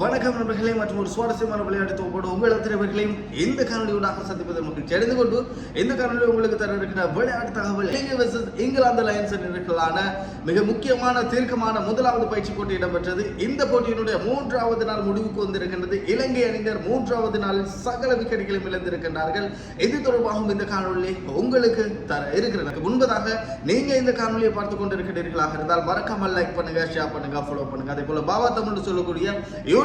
வணக்கம் நண்பர்களே மற்றும் ஒரு சுவாரஸ்யமான விளையாட்டு தொகுப்போடு உங்கள் அத்தனைவர்களையும் இந்த காணொலியூடாக சந்திப்பதை மகிழ்ச்சி அடைந்து கொண்டு இந்த காணொலி உங்களுக்கு தர இருக்கிற விளையாட்டு தகவல் இங்கிலாந்து லயன்ஸ் அணிகளுக்கான மிக முக்கியமான தீர்க்கமான முதலாவது பயிற்சி போட்டி இடம்பெற்றது. இந்த போட்டியினுடைய மூன்றாவது நாள் முடிவுக்கு வந்திருக்கின்றது. இலங்கை அணியினர் மூன்றாவது நாளில் சகல விக்கெட்டுகளையும் இழந்திருக்கின்றார்கள். இது தொடர்பாகவும் இந்த காணொலி உங்களுக்கு தர இருக்கிறது. முன்பதாக நீங்க இந்த காணொலியை பார்த்து கொண்டிருக்கிறீர்களாக இருந்தால் மறக்காமல் லைக் பண்ணுங்க ஷேர் பண்ணுங்க ஃபாலோ பண்ணுங்க. அதே போல பாபா தமிழ் சொல்லக்கூடிய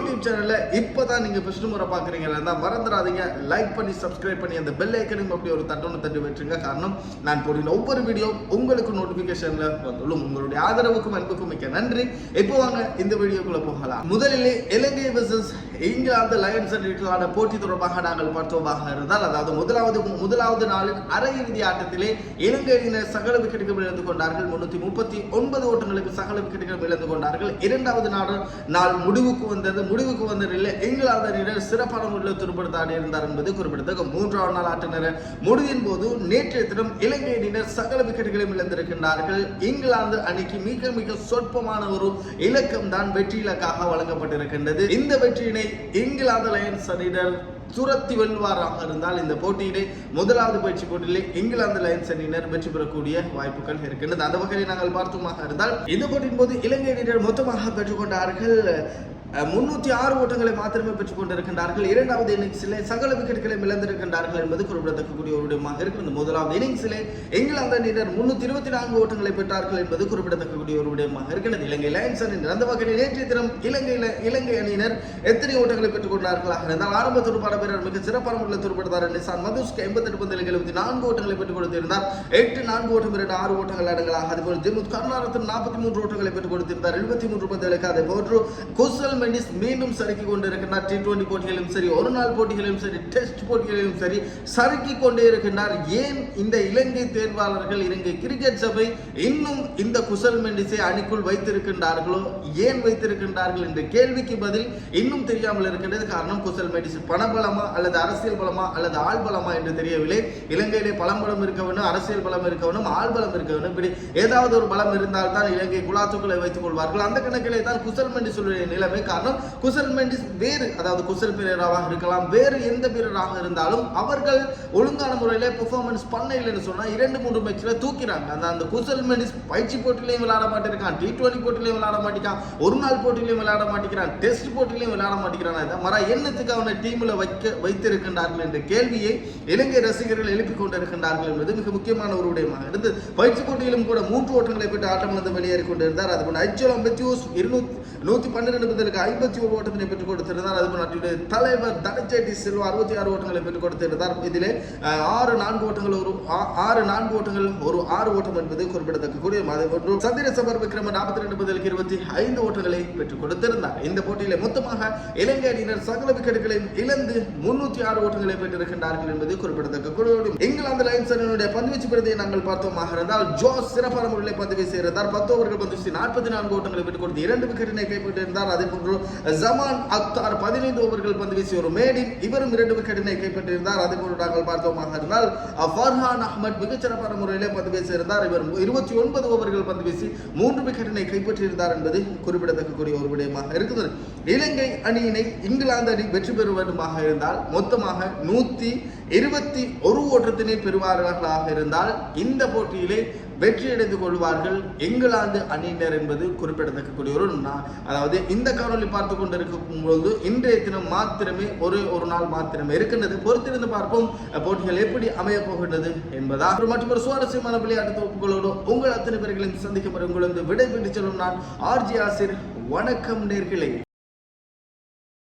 யூடியூப் சேனலில் இப்போ தான் நீங்கள் ஃபஸ்ட்டு முறை பார்க்குறீங்களா இருந்தா மறந்துடாதீங்க. லைக் பண்ணி சப்ஸ்கிரைப் பண்ணி அந்த பெல் ஐக்கனையும் அப்படி ஒரு தட்டொன்று தட்டி வச்சுருங்க. காரணம் நான் போடுகிற ஒவ்வொரு வீடியோ உங்களுக்கு நோட்டிஃபிகேஷனில் வந்துள்ளும். உங்களுடைய ஆதரவுக்கும் அன்புக்கும் மிக்க நன்றி. இப்போ வாங்க இந்த வீடியோக்குள்ள போகலாம். முதலிலே இலங்கை வெர்சஸ் இங்கிலாந்து லயன்ஸ் அணிகளான போட்டி தொடர்பாக நாங்கள் பார்த்தோமாக இருந்தால் அதாவது முதலாவது முதலாவது நாளின் அரையிறுதி ஆட்டத்திலே இலங்கை அணியினர் சகல விக்கெட்டுகள் இழந்து கொண்டார்கள். முன்னூற்றி முப்பத்தி ஒன்பது ஓட்டங்களுக்கு சகல விக்கெட்டுகள் இழந்து கொண்டார்கள். இரண்டாவது நாள் நாள் முடிவுக்கு வந்தது முடிவுக்கு வந்த நிலையில் இங்கிலாந்து அணியினர் சிறப்பான முறையில் துடுப்படுத்த இருந்தார் என்பது குறிப்பிடத்தக்க. மூன்றாவது நாள் ஆட்டினர் முடிவின் போது நேற்றைய தினம் இலங்கை அணியினர் சகல விக்கெட்டுகளையும் இழந்திருக்கின்றார்கள். இங்கிலாந்து அணிக்கு மிக மிக சொற்பமான ஒரு இலக்கம் தான் வெற்றி இலக்காக வழங்கப்பட்டிருக்கின்றது. இந்த வெற்றியினை இங்கிலாந்து லயன்ஸ் அணியினர் துரத்தி வெல்வாராக இருந்தால் இந்த போட்டியிலே முதலாவது பயிற்சி போட்டியிலே இங்கிலாந்து லயன்ஸ் அணியினர் வெற்றி பெறக்கூடிய வாய்ப்புகள் இருக்கின்றது. அந்த வகையில் நாங்கள் பார்த்தோமாக இருந்தால் இந்த போட்டியின் போது இலங்கை அணியினர் மொத்தமாக பெற்றுக்கொண்டார்கள் முன்னூற்றி ஆறு ஓட்டங்களை மாத்திரமே பெற்றுக் கொண்டிருக்கின்றார்கள். இரண்டாவது இன்னிங்ஸிலே சகல விக்கெட்டுகளை இழந்திருக்கின்றார்கள் என்பது குறிப்பிடத்தக்கக்கூடிய ஒரு விடயமாக இருக்கிறது முதலாவது இன்னிங்ஸிலே இங்கிலாந்து அணியினர் முன்னூற்றி இருபத்தி நான்கு ஓட்டங்களை பெற்றார்கள் என்பது குறிப்பிடத்தக்கக்கூடிய ஒரு விடயமாக இருக்கிறது இலங்கை லயன்ஸ் அணியினர் அந்த வகையில் நேற்றைய தினம் இலங்கையில இலங்கை அணியினர் எத்தனை ஓட்டங்களை பெற்றுக் கொண்டார்களாக இருந்தால் ஆரம்ப துடுப்பாட வீரர் மிக சிறப்பான முறையில் துடுப்படுத்தார் நிசான் மதுஸ்க்கு எண்பத்தெட்டு பந்தில் எழுபத்தி நான்கு ஓட்டங்களை பெற்றுக் கொடுத்திருந்தார். எட்டு நான்கு ஓட்டம் இரண்டு ஆறு ஓட்டங்கள் அடங்கலாக. அதுபோல் ஜிமுத் கருணாரத்தன் நாற்பத்தி மூன்று ஓட்டங்களை பெற்றுக் கொடுத்திருந்தார். எழுபத்தி மூன்று பந்துகளுக்கு அதே போன்று குசல் மெண்டிஸ் மீண்டும் சறுக்கி கொண்டிருக்கிறார். டி டுவெண்டி போட்டிகளிலும் சரி ஒரு நாள் போட்டிகளிலும் சரி டெஸ்ட் போட்டிகளிலும் சரி சறுக்கி கொண்டே இருக்கின்றார். ஏன் இந்த இலங்கை தேர்வாளர்கள் இலங்கை கிரிக்கெட் சபை இன்னும் இந்த குசல் மெண்டிஸை அணிக்குள் வைத்திருக்கின்றார்களோ? ஏன் வைத்திருக்கின்றார்கள் என்ற கேள்விக்கு பதில் இன்னும் தெரியாமல் இருக்கின்றது. காரணம் குசல் மெண்டிஸ் பணபலமா அல்லது அரசியல் பலமா அல்லது ஆள் பலமா என்று தெரியவில்லை. இலங்கையிலே பலம்பலம் இருக்க அரசியல் பலம் இருக்க வேண்டும் ஆள் பலம் இருக்க வேண்டும். இப்படி ஏதாவது ஒரு பலம் இருந்தால் தான் இலங்கை குலாத்துக்களை வைத்துக் கொள்வார்கள். அந்த கணக்கிலே தான் குசல் மெண்டிஸுடைய நிலைமை காரணம் குசல் மெண்டிஸ் வேறு அதாவது குசல் வீரராக இருக்கலாம் வேறு எந்த வீரராக இருந்தாலும் அவர்கள் ஒழுங்கான முறையில பெர்ஃபார்மன்ஸ் பண்ண இல்லைன்னு சொன்னா இரண்டு மூன்று மேட்ச்சில் தூக்கிறாங்க. அந்த அந்த குசல் மெண்டிஸ் பயிற்சி போட்டிலையும் விளையாட மாட்டேங்கிறான் டி டுவெண்டி போட்டிலையும் விளையாட மாட்டேங்கான் ஒரு நாள் போட்டிலையும் விளையாட மாட்டேங்கிறான் டெஸ்ட் போட்டிலையும் விளையாட மாட்டேங்கிறான். மர என்னத்துக்கு அவனை டீமில் வைக்க வைத்திருக்கின்றார்கள் என்ற கேள்வியை இலங்கை ரசிகர்கள் எழுப்பிக் கொண்டிருக்கின்றார்கள் என்பது மிக முக்கியமான ஒரு விடயமாக இருந்தது பயிற்சி போட்டியிலும் கூட மூன்று ஓட்டங்களை பெற்று ஆட்டம் வந்து வெளியேறி கொண்டிருந்தார். அதுபோல் ஐச்சோலம் பெத்தியூஸ் இருநூத்தி நூத்தி பன்னிரெண்டு பந்தலுக்கு ஐம்பத்தி ஒரு ஓட்டத்தினை பெற்றுக் கொடுத்திருந்தார். அதுபோல் நாட்டுடைய தலைவர் தனச்சேட்டி செல்வா அறுபத்தி ஆறு ஓட்டங்களை பெற்றுக் கொடுத்திருந்தார். இதிலே ஆறு நான்கு ஓட்டங்கள் ஒரு ஆறு நான்கு ஓட்டங்கள் ஒரு ஆறு ஓட்டம் என்பது குறிப்பிடத்தக்க கூடிய அதே சந்திர சபர் விக்ரம நாற்பத்தி ரெண்டு பதிலுக்கு இருபத்தி ஐந்து ஓட்டங்களை பெற்றுக் கொடுத்திருந்தார். இந்த போட்டியில மொத்தமாக இலங்கை அணியினர் சகல விக்கெட்டுகளை இழந்து முன்னூத்தி ஆறு ஓட்டங்களை பெற்றிருக்கின்றார்கள் என்பது குறிப்பிடத்தக்க கூடிய இங்கிலாந்து லைன்ஸ் அணியினுடைய பந்துவீச்சு பிரதியை நாங்கள் பார்த்தோமாக இருந்தால் ஜோஸ் சிறப்பான முறையில் பந்து வீசியிருந்தார் பத்து ஓவர்கள் பந்து வீசி நாற்பத்தி நான்கு ஓட்டங்களை பெற்றுக் கொடுத்து இரண்டு விக்கெட்டினை கைப்பற்றியிருந்தார். அதே போன்று ஜமான் அக்தார் பதினைந்து ஓவர்கள் பந்து வீசி ஒரு மேடின். இவரும் இரண்டு விக்கெட்டினை கைப்பற்றியிருந்தார். அதே போன்று நாங்கள் பார்த்தோமாக இருந்தால் ஃபர்ஹான் அஹ்மத் மிகச்சிறப்பான முறையிலே பந்து வீசியிருந்தார். இவர் இருபத்தி ஒன்பது ஓவர்கள் பந்து வீசி மூன்று விக்கெட்டினை கைப்பற்றியிருந்தார் என்பது குறிப்பிடத்தக்கக்கூடிய ஒரு விடயமாக இருக்குது. இலங்கை அணியினை இங்கிலாந்து அணி வெற்றி பெற வேண்டுமாக இருந்தால் மொத்தமாக நூற்றி இருபத்தி ஒரு ஓட்டத்தினை பெறுவார்களாக இருந்தால் இந்த போட்டியிலே வெற்றி அடைந்து கொள்வார்கள். இங்கிலாந்து அணியினர் என்பது குறிப்பிடத்தக்கக்கூடிய ஒரு அதாவது இந்த காணொலி பார்த்து கொண்டிருக்கும் பொழுது இன்றைய தினம் மாத்திரமே ஒரு ஒரு நாள் மாத்திரமே இருக்கின்றது. பொறுத்திருந்து பார்ப்போம் போட்டிகள் எப்படி அமைய போகின்றது என்பதா மற்றும் ஒரு சுவாரஸ்யமான விளையாட்டு தொகுப்புகளோடு உங்கள் அத்தனை பேர்களையும் சந்திக்கும் வரை உங்களது விடைபெற்று செல்லும் நான் ஆர்ஜி ஆசிர். வணக்கம் நேர்களே.